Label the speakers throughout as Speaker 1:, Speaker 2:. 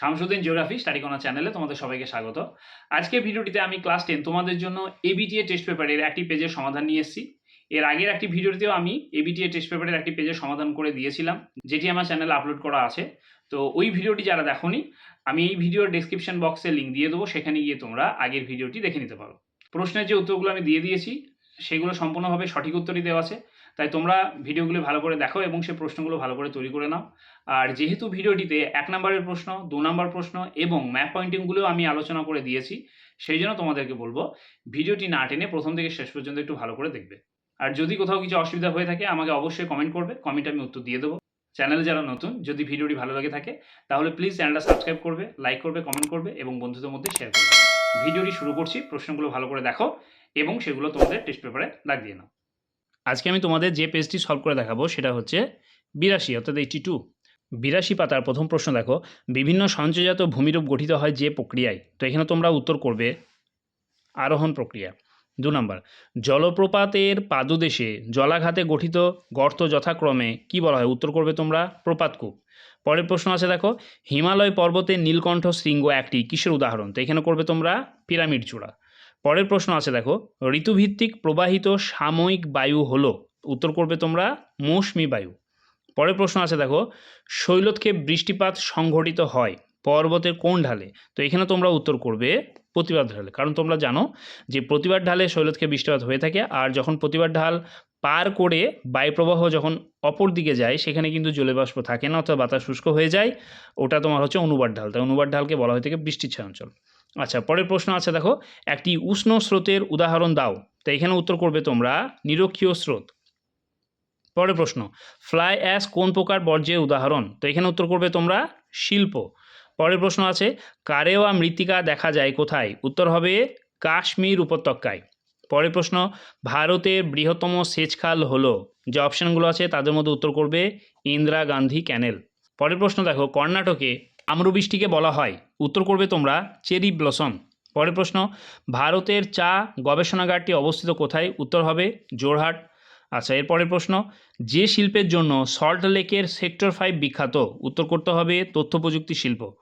Speaker 1: Shamsuddin geography study corner চ্যানেলে তোমাদের সবাইকে স্বাগত। আজকের ভিডিওটিতে আমি ক্লাস টেন তোমাদের জন্য এবিটিএ টেস্ট পেপারের একটি পেজের সমাধান নিয়ে এসেছি। এর আগের একটি ভিডিওতেও আমি এবিটিএ টেস্ট পেপারের একটি পেজের সমাধান করে দিয়েছিলাম, যেটি আমার চ্যানেলে আপলোড করা আছে। তো ওই ভিডিওটি যারা দেখোনি, আমি এই ভিডিওর ডেসক্রিপশন বক্সে লিঙ্ক দিয়ে দেবো, সেখানে গিয়ে তোমরা আগের ভিডিওটি দেখে নিতে পারো। প্রশ্নের যে উত্তরগুলো আমি দিয়ে দিয়েছি, সেগুলো সম্পূর্ণভাবে সঠিক উত্তরই দেওয়া আছে। তাই তোমরা ভিডিওগুলো ভালো করে দেখো এবং সেই প্রশ্নগুলো ভালো করে তৈরি করে নাও। আর যেহেতু ভিডিওটিতে এক নম্বরের প্রশ্ন, দু নম্বর প্রশ্ন এবং ম্যাপ পয়েন্টিংগুলো আমি আলোচনা করে দিয়েছি, সেই জন্য তোমাদেরকে বলব, ভিডিওটি না টেনে প্রথম থেকে শেষ পর্যন্ত একটু ভালো করে দেখবে। আর যদি কোথাও কিছু অসুবিধা হয়ে থাকে, আমাকে অবশ্যই কমেন্ট করবে কমেন্টে আমি উত্তর দিয়ে দেবো। চ্যানেলে যারা নতুন, যদি ভিডিওটি ভালো লাগে থাকে, তাহলে প্লিজ চ্যানেলটা সাবস্ক্রাইব করবে লাইক করবে কমেন্ট করবে এবং বন্ধুদের মধ্যে শেয়ার করবে। ভিডিওটি শুরু করছি, প্রশ্নগুলো ভালো করে দেখো এবং সেগুলো তোমাদের টেস্ট পেপারে দাগ দিয়ে নাও। আজকে আমি তোমাদের যে পেজটি সলভ করে দেখাবো, সেটা হচ্ছে বিরাশি, অর্থাৎ এইটি টু বিরাশি পাতার প্রথম প্রশ্ন দেখো, বিভিন্ন সঞ্চয়জাত ভূমিরূপ গঠিত হয় যে প্রক্রিয়ায়? তো এখানে তোমরা উত্তর করবে, আরোহণ প্রক্রিয়া। দু নম্বর, জলপ্রপাতের পাদদেশে জলাঘাতে গঠিত গর্ত যথাক্রমে কি বলা হয়? উত্তর করবে তোমরা প্রপাতকূপ পরের প্রশ্ন আছে দেখো, হিমালয় পর্বতের নীলকণ্ঠ শৃঙ্গ একটি, কিসের উদাহরণ? তো এখানে করবে তোমরা, পিরামিড চূড়া। পরের প্রশ্ন আছে, দেখো। ঋতুভিত্তিক প্রবাহিত সাময়িক বায়ু হলো। উত্তর করবে তোমরা, মৌসুমি বায়ু। পরের প্রশ্ন আছে, দেখো শৈলক্ষেপ বৃষ্টিপাত সংঘটিত হয় পর্বতের কোন ঢালে? তো এখানে তোমরা উত্তর করবে প্রতিবাদ ঢালে। কারণ তোমরা জানো যে প্রতিবাদ ঢালে শৈলক্ষেপ বৃষ্টিপাত হয়ে থাকে, আর যখন প্রতিবাদ ঢাল পার করে বায়ুপ্রবাহ যখন অপর দিকে যায়, সেখানে কিন্তু জলবাষ্প থাকে না, অর্থাৎ বাতাস শুষ্ক হয়ে যায়। ওটা তোমার হচ্ছে অনুবাদ ঢাল। তাই অনুবাদ ঢালকে বলা হয়ে থাকে বৃষ্টির ছায়া অঞ্চল আচ্ছা পরের প্রশ্ন আছে, দেখো। একটি উষ্ণ স্রোতের উদাহরণ দাও। তো এখানে উত্তর করবে তোমরা, নিরক্ষীয় স্রোত। পরের প্রশ্ন ফ্লাই অ্যাস কোন প্রকার বর্জ্যের উদাহরণ? তো এখানে উত্তর করবে তোমরা, শিল্প। পরের প্রশ্ন আছে কারেওয়া মৃত্তিকা দেখা যায় কোথায়? উত্তর হবে, কাশ্মীর উপত্যকায়। পরের প্রশ্ন, ভারতের বৃহত্তম সেচ খাল হলো। যে অপশানগুলো আছে, তাদের মধ্যে উত্তর করবে, ইন্দিরা গান্ধী ক্যানেল পরের প্রশ্ন, দেখো, কর্ণাটকে আম্রবৃষ্টিকে বলা হয়। উত্তর করবে তোমরা, চেরি ব্লসম। পরের প্রশ্ন, ভারতের চা গবেষণাগারটি অবস্থিত কোথায়? উত্তর হবে, জোরহাট। আচ্ছা এরপরের প্রশ্ন, যে শিল্পের জন্য সল্ট লেকের সেক্টর ফাইভ বিখ্যাত? উত্তর করতে হবে, তথ্য প্রযুক্তি শিল্প।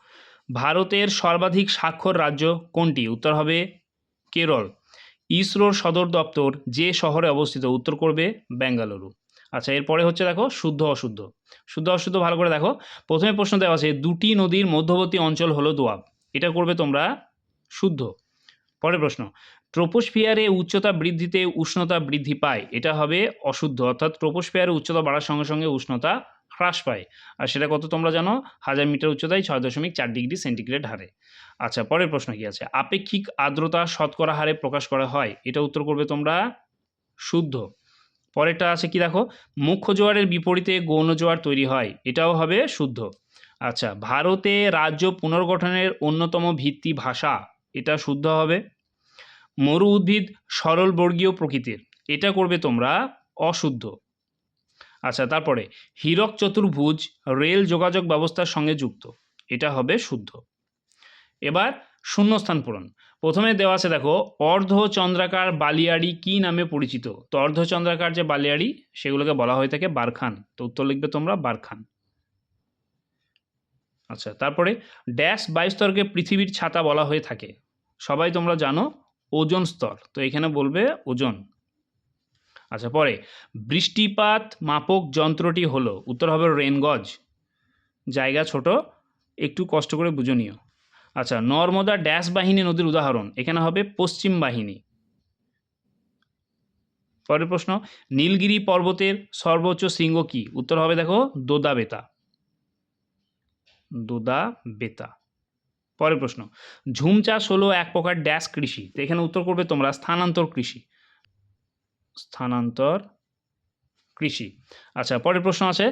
Speaker 1: ভারতের সর্বাধিক স্বাক্ষর রাজ্য কোনটি? উত্তর হবে, কেরল। ইসরোর সদর দপ্তর যে শহরে অবস্থিত? উত্তর করবে, বেঙ্গালুরু। আচ্ছা এরপরে হচ্ছে দেখো শুদ্ধ অশুদ্ধ। শুদ্ধ অশুদ্ধ ভালো করে দেখো। প্রথমে প্রশ্ন দেওয়া আছে, দুটি নদীর মধ্যবর্তী অঞ্চল হলো দোয়াব। এটা করবে তোমরা শুদ্ধ। পরের প্রশ্ন, ট্রোপোস্ফিয়ারে উচ্চতা বৃদ্ধিতে উষ্ণতা বৃদ্ধি পায়, এটা হবে অশুদ্ধ। অর্থাৎ ট্রোপোস্ফিয়ারে উচ্চতা বাড়ার সঙ্গে সঙ্গে উষ্ণতা হ্রাস পায়। আর সেটা কত তোমরা জানো? হাজার মিটার উচ্চতায় ছয় দশমিক চার ডিগ্রি সেন্টিগ্রেড হারে। আচ্ছা পরের প্রশ্ন কি আছে? আপেক্ষিক আর্দ্রতা শতকরা হারে প্রকাশ করা হয়, এটা উত্তর করবে তোমরা শুদ্ধ। পরেরটা আছে কি দেখো? মুখ্য জোয়ারের বিপরীতে গৌণ জোয়ার তৈরি হয়, এটাও হবে শুদ্ধ। আচ্ছা ভারতে রাজ্য পুনর্গঠনের অন্যতম ভিত্তি ভাষা, এটা শুদ্ধ হবে। মরু উদ্ভিদ সরল বর্গীয় প্রকৃতির, এটা করবে তোমরা অশুদ্ধ। আচ্ছা তারপরে হীরক চতুর্ভুজ রেল যোগাযোগ ব্যবস্থার সঙ্গে যুক্ত, এটা হবে শুদ্ধ। এবার শূন্যস্থান পূরণ প্রথমে দেওয়া আছে, দেখো, অর্ধচন্দ্রাকার বালিয়াড়ি কি নামে পরিচিত? তো অর্ধচন্দ্রাকার যে বালিয়াড়ি, সেগুলোকে বলা হয়ে থাকে বারখান। তো উত্তর লিখবে তোমরা বারখান। আচ্ছা তারপরে ড্যাশ বায়ুস্তরকে পৃথিবীর ছাতা বলা হয়ে থাকে। সবাই তোমরা জানো, ওজন স্তর। তো এখানে বলবে ওজন। আচ্ছা পরে, বৃষ্টিপাত মাপক যন্ত্রটি হলো, উত্তর হবে রেনগজ। জায়গা ছোট, একটু কষ্ট করে বুঝে নিও। আচ্ছা নর্মদা ড্যাশ বাহিনী নদীর উদাহরণ। এখানে হবে পশ্চিম বাহিনী। পরের প্রশ্ন, নীলগিরি পর্বতের সর্বোচ্চ শৃঙ্গ কি? উত্তর হবে দেখো দোদা বেতা দোদা বেতা পরের প্রশ্ন, ঝুম চাষ হলো এক প্রকার ড্যাশ কৃষি। তো এখানে উত্তর করবে তোমরা, স্থানান্তর কৃষি। স্থানান্তর কৃষি। আচ্ছা পরের প্রশ্ন আছে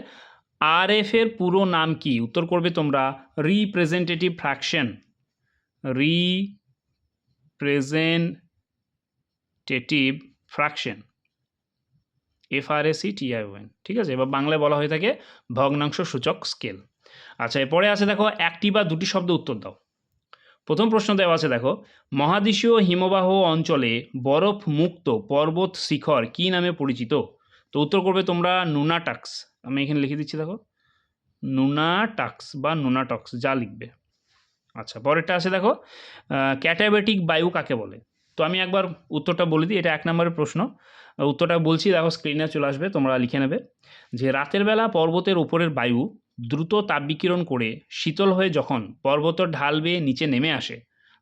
Speaker 1: আর এর পুরো নাম কি? উত্তর করবে তোমরা representative fraction representative fraction F R A C T I O N ঠিক আছে? এবার বাংলায় বলা হয়ে থাকে ভগ্নাংশ সূচক স্কেল আচ্ছা এরপরে আছে দেখো একটি বা দুটি শব্দ উত্তর দাও। প্রথম প্রশ্ন দেওয়া আছে দেখো, মহাদেশীয় হিমবাহ অঞ্চলে বরফ মুক্ত পর্বত শিখর কী নামে পরিচিত? তো উত্তর করবে তোমরা নুনাটাক্স। আমি এখানে লিখে দিচ্ছি দেখো, নুনাটাক্স বা নুনাটক্স, যা লিখবে। আচ্ছা পরেরটা আছে দেখো ক্যাটাবেটিক বায়ু কাকে বলে? তো আমি একবার উত্তরটা বলে দিই, এটা এক নম্বরের প্রশ্ন। উত্তরটা বলছি, দেখো স্ক্রিনে চলে আসবে, তোমরা লিখে নেবে যে, রাতের বেলা পর্বতের ওপরের বায়ু দ্রুত তাপবিকিরণ করে শীতল হয়ে যখন পর্বতের ঢাল বেয়ে নিচে নেমে আসে,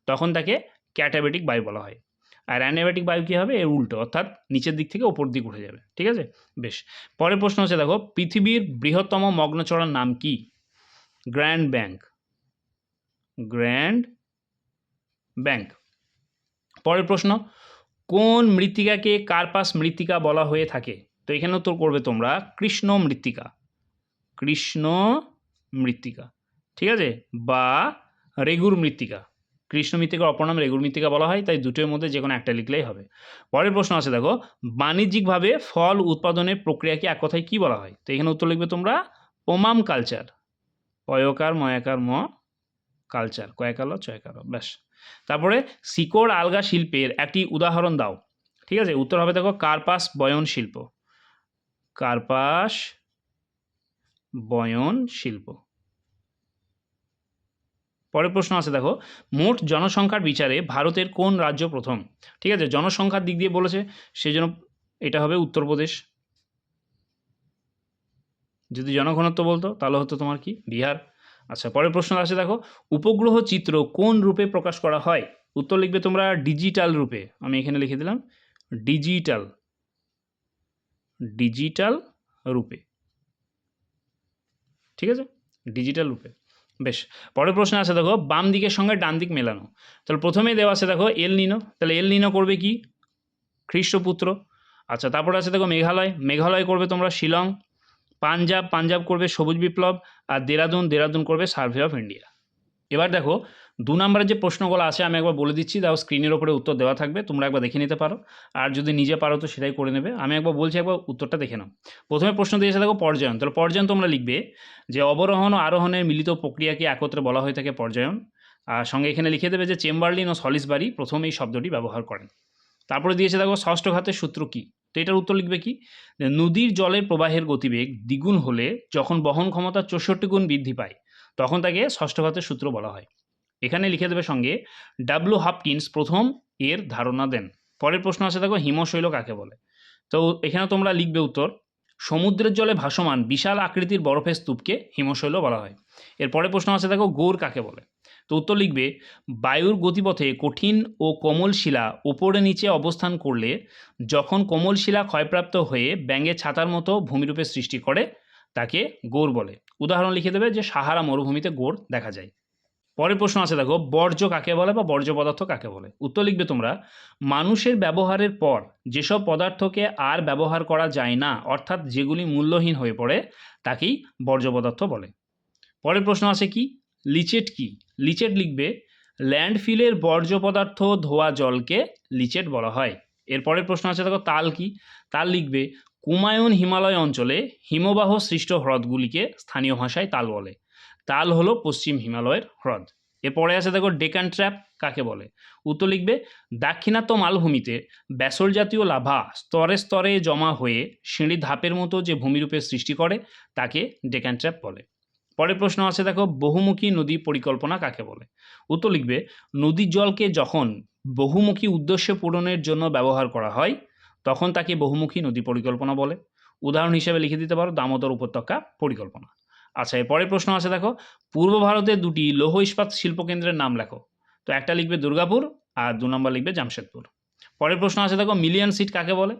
Speaker 1: তখন তাকে ক্যাটাবেটিক বায়ু বলা হয়। আর অ্যানাবেটিক বায়ু কী হবে? এর উল্টো, অর্থাৎ নিচের দিক থেকে ওপর দিক উঠে যাবে, ঠিক আছে? বেশ, পরের প্রশ্ন হচ্ছে দেখো, পৃথিবীর বৃহত্তম মগ্নচড়ার নাম কি? Grand bank. Grand bank. পরের প্রশ্ন, কোন মৃত্তিকাকে কার্পাস মৃত্তিকা বলা হয়ে থাকে? তো এখানে উত্তর করবে তোমরা কৃষ্ণ মৃত্তিকা। কৃষ্ণ মৃত্তিকা, ঠিক আছে? বা রেগুর মৃত্তিকা। কৃষ্ণ মৃত্তিকার অপর নাম রেগুর মৃত্তিকা বলা হয়, তাই দুটোর মধ্যে যে কোনো একটা লিখলেই হবে। পরের প্রশ্ন আছে, দেখো, বাণিজ্যিকভাবে ফল উৎপাদনের প্রক্রিয়াকে এক কথায় কী বলা হয়? তো এখানে উত্তর লিখবে তোমরা ওমাম কালচার। পয়কার ময়াকার, ম কালচার কয়েকালো আলো ব্যাস। তারপরে শিকড় আলগা শিল্পের একটি উদাহরণ দাও। ঠিক আছে? উত্তর হবে দেখো, কার্পাস বয়ন শিল্প। কার্পাস বয়ন শিল্প। পরের প্রশ্ন আছে দেখো, মোট জনসংখ্যার বিচারে ভারতের কোন রাজ্য প্রথম? ঠিক আছে? জনসংখ্যার দিক দিয়ে বলেছে সেই জন্য এটা হবে উত্তরপ্রদেশ। যদি জনঘনত্ব বলতো, তাহলে হতো তোমার কি? বিহার। আচ্ছা পরের প্রশ্ন আছে দেখো, উপগ্রহ চিত্র কোন রূপে প্রকাশ করা হয়? উত্তর লিখবে তোমরা ডিজিটাল রূপে। আমি এখানে লিখে দিলাম ডিজিটাল ডিজিটাল রূপে। ঠিক আছে? ডিজিটাল রূপে। বেশ, পরের প্রশ্ন আছে দেখো, বাম দিকের সঙ্গে ডান দিক মেলানো। তাহলে প্রথমেই দেওয়া আছে, দেখো এল নিনো তাহলে এল নিনো করবে কি? খ্রিস্টপুত্র। আচ্ছা তারপরে আছে, দেখো, মেঘালয়। মেঘালয় করবে তোমরা শিলং। পাঞ্জাব পাঞ্জাব করবে সবুজ বিপ্লব আর দেরাদুন দেরাদুন করবে সার্ভে অফ ইন্ডিয়া এবার দেখো, দু নম্বরের যে প্রশ্নগুলো আছে, আমি একবার বলে দিচ্ছি দেখো স্ক্রিনের ওপরে উত্তর দেওয়া থাকবে, তোমরা একবার দেখে নিতে পারো। আর যদি নিজে পারো তো সেটাই করে নেবে। আমি একবার বলছি, একবার উত্তরটা দেখে নাও। প্রথমে প্রশ্ন দিয়েছে, দেখো, পর্যায়ন। তাহলে পর্যায়ন তোমরা লিখবে যে, অবরোহণ ও আরোহণের মিলিত প্রক্রিয়াকে একত্রে বলা হয়ে থাকে পর্যায়ন। আর সঙ্গে এখানে লিখে দেবে যে, চেম্বারলিন ও সলিসবারি প্রথম এই শব্দটি ব্যবহার করেন। তারপরে দিয়েছে, দেখো, ষষ্ঠ ঘাতের সূত্র কী? তো এটার উত্তর লিখবে কি? নদীর জলের প্রবাহের গতিবেগ দ্বিগুণ হলে যখন বহন ক্ষমতা চৌষট্টি গুণ বৃদ্ধি পায়, তখন তাকে ষষ্ঠ ঘাতের সূত্র বলা হয়। এখানে লিখে দেবে সঙ্গে ডাব্লু হাপকিন্স প্রথম এর ধারণা দেন। পরের প্রশ্ন আছে দেখো, হিমশৈল কাকে বলে? তো এখানে তোমরা লিখবে উত্তর, সমুদ্রের জলে ভাসমান বিশাল আকৃতির বরফের স্তূপকে হিমশৈল বলা হয়। এর পরের প্রশ্ন আছে দেখো, গৌর কাকে বলে? তো উত্তর লিখবে, বায়ুর গতিপথে কঠিন ও কোমল শিলা ওপরে নিচে অবস্থান করলে যখন কোমল শিলা ক্ষয়প্রাপ্ত হয়ে ব্যাঙের ছাতার মতো ভূমিরূপে সৃষ্টি করে, তাকে গোর বলে। উদাহরণ লিখে দেবে যে সাহারা মরুভূমিতে গোর দেখা যায়। পরের প্রশ্ন আছে দেখো, বর্জ্য কাকে বলে বা বর্জ্য পদার্থ কাকে বলে? উত্তর লিখবে তোমরা, মানুষের ব্যবহারের পর যেসব পদার্থকে আর ব্যবহার করা যায় না, অর্থাৎ যেগুলি মূল্যহীন হয়ে পড়ে, তাকেই বর্জ্য পদার্থ বলে। পরের প্রশ্ন আছে কি? লিচেট কি? লিচেট লিখবে, ল্যান্ডফিলের বর্জ্য পদার্থ ধোয়া জলকে লিচেট বলা হয়। এরপরের প্রশ্ন আছে, দেখো, তাল কি? তাল লিখবে, কুমায়ুন হিমালয় অঞ্চলে হিমবাহ সৃষ্ট হ্রদগুলিকে স্থানীয় ভাষায় তাল বলে। তাল হলো পশ্চিম হিমালয়ের হ্রদ। এরপরে আছে, দেখো ডেকান ট্র্যাপ কাকে বলে? উত্তর লিখবে, দাক্ষিণাত্য মালভূমিতে ব্যাসল জাতীয় লাভা স্তরে স্তরে জমা হয়ে সিঁড়ি ধাপের মতো যে ভূমিরূপে সৃষ্টি করে, তাকে ডেকান ট্র্যাপ বলে। পরের প্রশ্ন আছে, দেখো, বহুমুখী নদী পরিকল্পনা কাকে বলে? উত্তর লিখবে, নদীর জলকে যখন বহুমুখী উদ্দেশ্য পূরণের জন্য ব্যবহার করা হয়, তখন তাকে বহুমুখী নদী পরিকল্পনা বলে। উদাহরণ হিসেবে লিখে দিতে পারো, দামোদর উপত্যকা পরিকল্পনা। আচ্ছা এর পরের প্রশ্ন আছে, দেখো, পূর্ব ভারতের দুটি লৌহ ইস্পাত শিল্পকেন্দ্রের নাম লেখো। তো একটা লিখবে দুর্গাপুর আর দু নম্বর লিখবে জামশেদপুর। পরের প্রশ্ন আছে, দেখো, মিলিয়ন সিট কাকে বলে?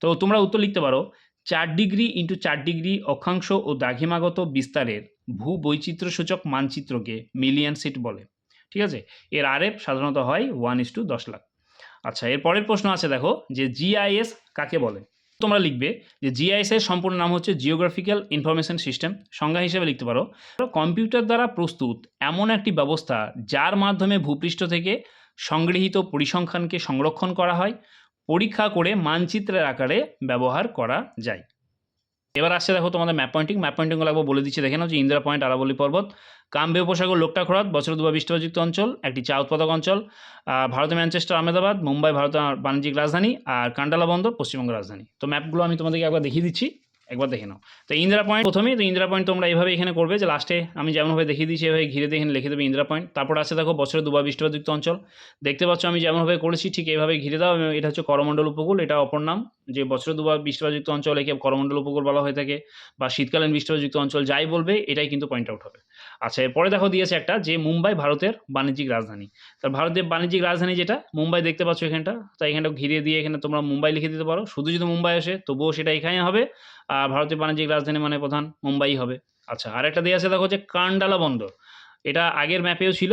Speaker 1: তো তোমরা উত্তর লিখতে পারো, চার ডিগ্রি ইন্টু চার ডিগ্রি অক্ষাংশ ও দ্রাঘিমাগত বিস্তারের ভূ বৈচিত্র্যসূচক মানচিত্রকে মিলিয়ন সিট বলে। ঠিক আছে? এর আরএফ সাধারণত হয় ওয়ান ইস টু দশ লাখ। আচ্ছা এর পরের প্রশ্ন আছে দেখো যে জিআইএস কাকে বলে? তোমরা লিখবে যে জিআইএস এর সম্পূর্ণ নাম হচ্ছে জিওগ্রাফিক্যাল ইনফরমেশন সিস্টেম সংজ্ঞা হিসেবে লিখতে পারো। কম্পিউটার দ্বারা প্রস্তুত এমন একটি ব্যবস্থা যার মাধ্যমে ভূপৃষ্ঠ থেকে সংগৃহীত পরিসংখ্যানকে সংরক্ষণ করা হয়, পরীক্ষা করে মানচিত্রের আকারে ব্যবহার করা যায়। এবার আসছে দেখো তোমাদের ম্যাপ পয়েন্টিং ম্যাপ পয়েন্টিং লাগবে বলে দিচ্ছি, দেখে নাও যে ইন্দিরা পয়েন্ট আরাবলি পর্বত কাম্বে উপসাগর লোকটা খোরাত বছর দুবার বৃষ্টিপাতযুক্ত অঞ্চল, একটি চা উৎপাদক অঞ্চল ভারতের ম্যানচেস্টার, আহমেদাবাদ, মুম্বাই ভারতের বাণিজ্যিক রাজধানী, আর কান্ডালা বন্দর পশ্চিমবঙ্গের রাজধানী। তো ম্যাপগুলো আমি তোমাদেরকে একবার দেখিয়ে দিচ্ছি। একবার দেখে নাও। তো ইন্দিরা পয়েন্ট প্রথমেই, তো ইন্দিরা পয়েন্ট তোমরা এইভাবে এখানে করবে যে লাস্টে আমি যেমনভাবে দেখিয়ে দিয়েছি, এভাবে ঘিরে দিয়ে এখানে লিখে দেবে ইন্দিরা পয়েন্ট তারপর আছে দেখো বছরে দুবার বৃষ্টিপাতযুক্ত অঞ্চল। দেখতে পাচ্ছ আমি যেমনভাবে করেছি, ঠিক এইভাবে ঘিরে দাও। এটা হচ্ছে করমণ্ডল উপকূল, এটা অপর নাম। যে বছরে দুবার বৃষ্টিপাতযুক্ত অঞ্চল একে করমণ্ডল উপকূল বলা হয়ে থাকে বা শীতকালীন বৃষ্টিপাতযুক্ত অঞ্চল যাই বলবে, এটাই কিন্তু পয়েন্ট আউট হবে। আচ্ছা এরপরে দেখো দিয়েছে একটা যে মুম্বাই ভারতের বাণিজ্যিক রাজধানী। তার ভারতের বাণিজ্যিক রাজধানী যেটা? মুম্বাই দেখতে পাচ্ছ এখানটা। তাই এখানটা ঘিরে দিয়ে এখানে তোমরা মুম্বাই লিখে দিতে পারো। শুধু যদি মুম্বাই আসে, তবুও সেটা এখানে হবে। আর ভারতের বাণিজ্যিক রাজধানী মানে প্রধান মুম্বাই হবে। আচ্ছা আরেকটা দিয়ে আছে দেখো যে কান্ডালা বন্দর। এটা আগের ম্যাপেও ছিল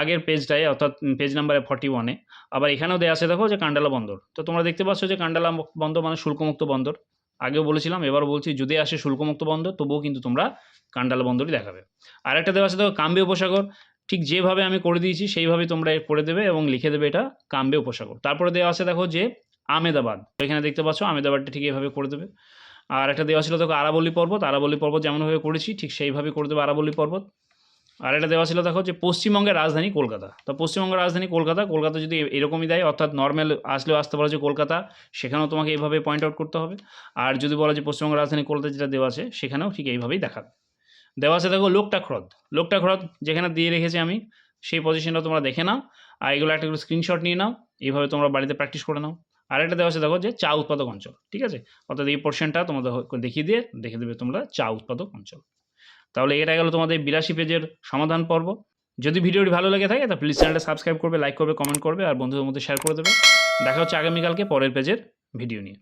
Speaker 1: আগের পেজটায়, অর্থাৎ পেজ নাম্বারে ফর্টি ওয়ানে। আবার এখানেও দেওয়া আছে দেখো যে কান্ডালা বন্দর। তো তোমরা দেখতে পাচ্ছ যে কান্ডালা বন্দর মানে শুল্কমুক্ত বন্দর। আগেও বলেছিলাম এবার বলছি, যদি আসে শুল্কমুক্ত বন্দর, তবুও কিন্তু তোমরা কান্ডালা বন্দরই দেখাবে। আরেকটা দেওয়া আছে, দেখো, কাম্বে উপসাগর। ঠিক যেভাবে আমি করে দিয়েছি, সেইভাবেই তোমরা করে দেবে এবং লিখে দেবে এটা কাম্বে উপসাগর। তারপরে দেওয়া আছে, দেখো, যে আমেদাবাদ। এখানে দেখতে পাচ্ছ, আমেদাবাদটা ঠিক এইভাবে করে দেবে। আর একটা দেওয়া ছিল, দেখো, আরাবল্লী পর্বত। আরাবল্লী পর্বত যেমনভাবে করেছি, ঠিক সেইভাবে করে দেবে আরাবল্লী পর্বত। আর একটা দেওয়া ছিল দেখো যে পশ্চিমবঙ্গের রাজধানী কলকাতা। তো পশ্চিমবঙ্গের রাজধানী কলকাতা কলকাতা যদি এরকমই দেয়, অর্থাৎ নর্মাল আসলেও আসতে পারো যে কলকাতা, সেখানেও তোমাকে এইভাবে পয়েন্ট আউট করতে হবে। আর যদি বলো যে পশ্চিমবঙ্গের রাজধানী কলকাতা যেটা দেওয়া আছে, সেখানেও ঠিক এইভাবেই দেখাবে। দেওয়া আছে দেখো লোকটাক হ্রদ লোকটাক হ্রদ যেখানে দিয়ে রেখেছি আমি, সেই পজিশনটা তোমরা দেখে নাও। আর এগুলো একটা করে স্ক্রিনশট নিয়ে নাও। এইভাবে তোমরা বাড়িতে প্র্যাকটিস করে নাও। আর একটা দেওয়া আছে দেখো যে চা উৎপাদক অঞ্চল, ঠিক আছে? অর্থাৎ এই পোর্শনটা তোমাদের দেখিয়ে দিয়ে, দেখে দেবে তোমরা চা উৎপাদক অঞ্চল। তাহলে এটা গেল তোমাদের বিরাশি পেজের সমাধান পর্ব। যদি ভিডিওটি ভালো লেগে থাকে, তা প্লিজ চ্যানেলটা সাবস্ক্রাইব করবে লাইক করবে কমেন্ট করবে, আর বন্ধুদের মধ্যে শেয়ার করে দেবে। দেখা হচ্ছে আগামীকালকে পরের পেজের ভিডিও নিয়ে।